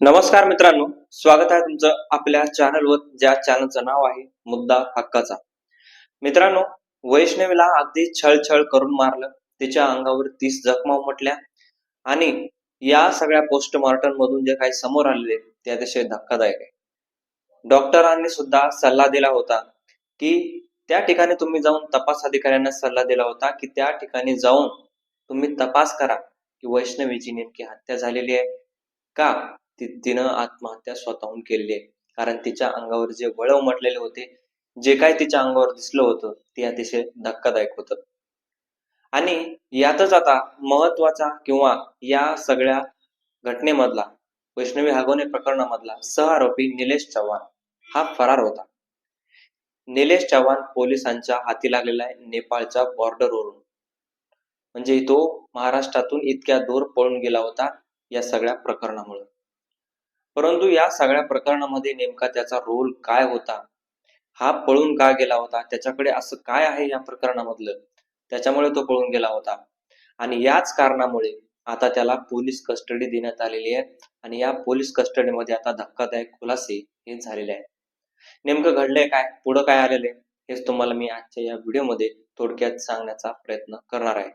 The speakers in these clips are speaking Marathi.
नमस्कार मित्रांनो स्वागत आहे तुमचं आपल्या चॅनलवर ज्या चॅनलचं नाव आहे मुद्दा हक्काचा. मित्रांनो वैष्णवीला अगदी छळछळ करून मारलं तिच्या अंगावर तीस जखमा उमटल्या आणि या सगळ्या पोस्टमॉर्टम मधून जे काही समोर आलेले ते अतिशय धक्कादायक आहे. डॉक्टरांनी सुद्धा सल्ला दिला होता की त्या ठिकाणी तुम्ही जाऊन तपास अधिकाऱ्यांना सल्ला दिला होता की त्या ठिकाणी जाऊन तुम्ही तपास करा की वैष्णवीची नेमकी हत्या झालेली आहे का? ती तिनं आत्महत्या स्वतःहून केलेली आहे. कारण तिच्या अंगावर जे वळ उमटलेले होते जे काय तिच्या अंगावर दिसलं होतं ते अतिशय धक्कादायक होतं. आणि यातच आता महत्त्वाचा किंवा या सगळ्या घटनेमधला वैष्णवी हागवणे प्रकरणामधला सह आरोपी निलेश चव्हाण हा फरार होता. निलेश चव्हाण पोलिसांच्या हाती लागलेला आहे नेपाळच्या बॉर्डरवरून. म्हणजे तो महाराष्ट्रातून इतक्या दूर पळून गेला होता या सगळ्या प्रकरणामुळे. परंतु या सगळ्या प्रकरणामध्ये नेमका त्याचा रोल काय होता? हा पळून का गेला होता? त्याच्याकडे असं काय आहे या प्रकरणामधलं? त्याच्यामुळे तो पळून गेला होता. आणि याच कारणामुळे आता त्याला पोलीस कस्टडी देण्यात आलेली आहे आणि या पोलीस कस्टडीमध्ये आता धक्कादायक खुलासे हे झालेले आहेत. नेमकं घडलंय काय? पुढं काय आलेलं आहे? हेच तुम्हाला मी आजच्या या व्हिडिओमध्ये थोडक्यात सांगण्याचा प्रयत्न करणार आहे.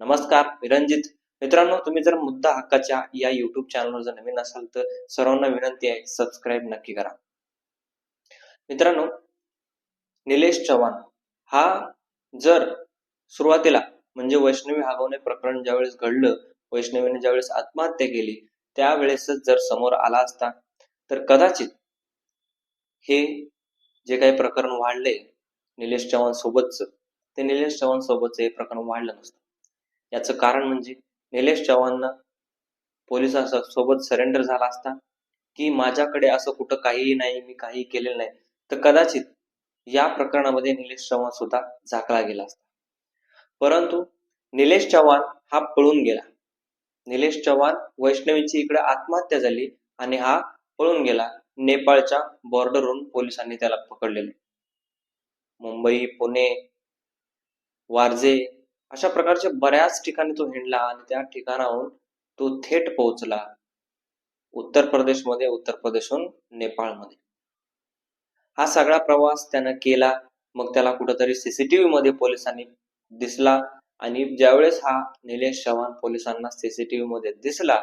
नमस्कार मी रणजित. मित्रांनो तुम्ही जर मुद्दा हक्काच्या या युट्यूब चॅनलवर जर नवीन असाल तर सर्वांना विनंती आहे सबस्क्राईब नक्की करा. मित्रांनो निलेश चव्हाण हा जर सुरुवातीला म्हणजे वैष्णवी हागवणे प्रकरण ज्यावेळेस घडलं वैष्णवीने ज्यावेळेस आत्महत्या केली त्यावेळेसच जर समोर आला असता तर कदाचित हे जे काही प्रकरण वाढले निलेश चव्हाण सोबतच ते निलेश चव्हाण सोबतच हे प्रकरण वाढलं नसतं. याचं कारण म्हणजे निलेश चव्हाणनं पोलिसांसोबत सरेंडर झाला असता की माझ्याकडे असं कुठं काहीही नाही मी काही केलेलं नाही. तर कदाचित या प्रकरणामध्ये निलेश चव्हाण सुद्धा झाकला गेला असता. परंतु निलेश चव्हाण हा पळून गेला. निलेश चव्हाण वैष्णवीची इकडे आत्महत्या झाली आणि हा पळून गेला नेपाळच्या बॉर्डरवरून पोलिसांनी त्याला पकडलेले. मुंबई पुणे वारजे अशा प्रकारच्या बऱ्याच ठिकाणी तो हिंडला आणि त्या ठिकाणाहून तो थेट पोहोचला उत्तर प्रदेशमध्ये उत्तर प्रदेशहून नेपाळमध्ये. हा सगळा प्रवास त्यानं केला. मग त्याला कुठंतरी सीसीटीव्ही मध्ये पोलिसांनी दिसला आणि ज्यावेळेस हा निलेश चव्हाण पोलिसांना सीसीटीव्ही मध्ये दिसला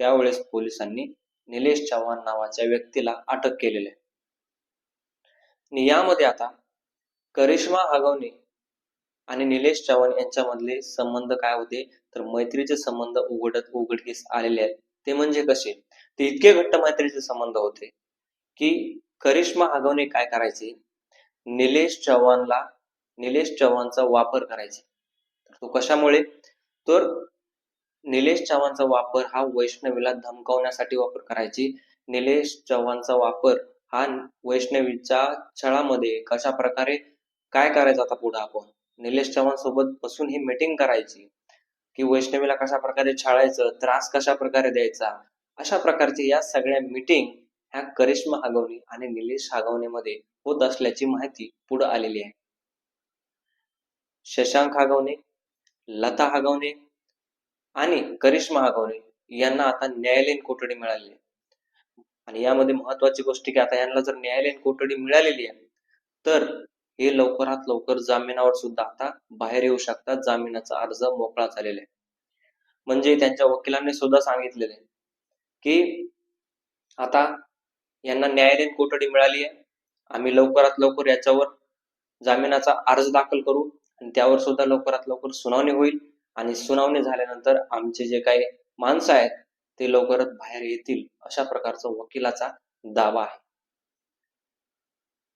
त्यावेळेस पोलिसांनी निलेश चव्हाण नावाच्या व्यक्तीला अटक केलेली आहे. आणि यामध्ये आता करिश्मा हगवणे आणि निलेश चव्हाण यांच्यामधले संबंध काय होते? तर मैत्रीचे संबंध उघडत उघडकीस आलेले आहेत. ते म्हणजे कसे? ते इतके घट्ट मैत्रीचे संबंध होते की करिश्मा आगवणे काय करायचे? निलेश चव्हाणला निलेश चव्हाणचा वापर करायचे. तर तो कशामुळे? तर निलेश चव्हाणचा वापर हा वैष्णवीला धमकावण्यासाठी वापर करायची. निलेश चव्हाणचा वापर हा वैष्णवीच्या छळामध्ये कशा प्रकारे काय करायचं आता पुढे आपण? निलेश चव्हाण सोबत बसून ही मीटिंग करायची. की वैष्णवीला कशा प्रकारे छाळायचं त्रास कशा प्रकारे द्यायचा अशा प्रकारची या सगळ्या मीटिंग ह्या करिश्मा हगवणे आणि निलेश हगवणेमध्ये होत असल्याची माहिती पुढे आलेली आहे. शशांक हगवणे लता हगवणे आणि करिश्मा हगवणे यांना आता न्यायालयीन कोठडी मिळाली आणि यामध्ये महत्वाची गोष्ट की आता यांना जर न्यायालयीन कोठडी मिळालेली आहे तर हे लवकरात लवकर जामिनावर सुद्धा आता बाहेर येऊ शकतात. जामिनाचा अर्ज मोकळा झालेला आहे. म्हणजे त्यांच्या वकिलांनी सुद्धा सांगितलेले आहे की आता यांना न्यायालयीन कोठडी मिळाली आहे. आम्ही लवकरात लवकर याच्यावर जामिनाचा अर्ज दाखल करू आणि त्यावर सुद्धा लवकरात लवकर सुनावणी होईल आणि सुनावणी झाल्यानंतर आमचे जे काही माणसं आहेत ते लवकरच बाहेर येतील अशा प्रकारचा वकिलाचा दावा आहे.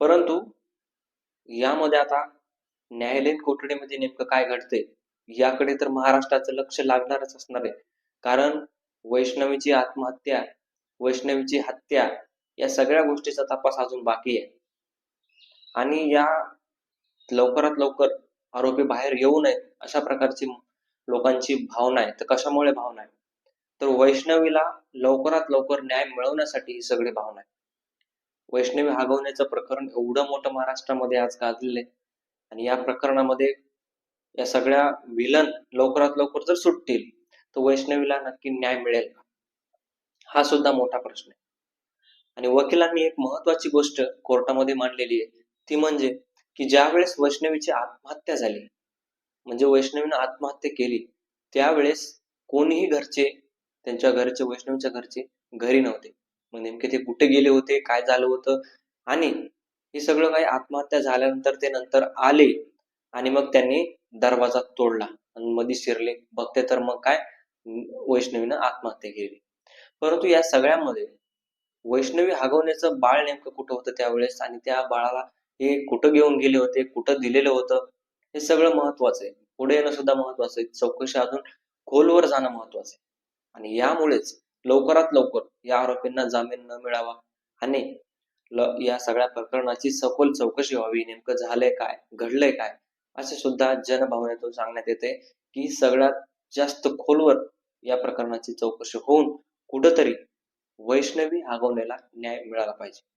परंतु यामध्ये आता न्यायालयीन कोठडीमध्ये नेमकं काय घडते याकडे तर महाराष्ट्राचं लक्ष लागणारच असणार आहे. कारण वैष्णवीची आत्महत्या वैष्णवीची हत्या या सगळ्या गोष्टीचा तपास अजून बाकी आहे. आणि या लवकरात लवकर आरोपी बाहेर येऊ नयेत अशा प्रकारची लोकांची भावना आहे. तर कशामुळे भावना आहे? तर वैष्णवीला लवकरात लवकर न्याय मिळवण्यासाठी ही सगळी भावना आहे. वैष्णवी हागवण्याचं प्रकरण एवढं मोठं महाराष्ट्रामध्ये आज गाजलेलं आहे. आणि या प्रकरणामध्ये या सगळ्या विलन लवकरात लवकर जर सुटतील तर वैष्णवीला नक्की न्याय मिळेल का? हा सुद्धा मोठा प्रश्न आहे. आणि वकिलांनी एक महत्वाची गोष्ट कोर्टामध्ये मांडलेली आहे. ती म्हणजे की ज्या वेळेस वैष्णवीची आत्महत्या झाली म्हणजे वैष्णवीनं आत्महत्या केली त्यावेळेस कोणीही घरचे त्यांच्या घरचे वैष्णवीच्या घरचे घरी नव्हते. मग नेमके ते कुठे गेले होते काय झालं होतं? आणि हे सगळं काही आत्महत्या झाल्यानंतर ते नंतर आले आणि मग त्यांनी दरवाजा तोडला आणि मध्ये शिरले. बघते तर मग काय? वैष्णवीनं आत्महत्या केली. परंतु या सगळ्यामध्ये वैष्णवी हगवण्याचं बाळ नेमकं कुठं होतं त्यावेळेस? आणि त्या बाळाला हे कुठं घेऊन गेले होते? कुठं दिलेलं होतं? हे सगळं महत्वाचं आहे. पुढे येणं सुद्धा महत्वाचं आहे. चौकशी अजून खोलवर जाणं महत्वाचं आहे. आणि यामुळेच लवकरात लवकर या आरोपींना जामीन न मिळावा. आणि या सगळ्या प्रकरणाची सखोल चौकशी व्हावी. नेमकं झालंय काय? घडलंय काय? असे सुद्धा जनभावनेतून सांगण्यात येते की सगळ्यात जास्त खोलवर या प्रकरणाची चौकशी होऊन कुठंतरी वैष्णवी आगवण्याला न्याय मिळाला पाहिजे.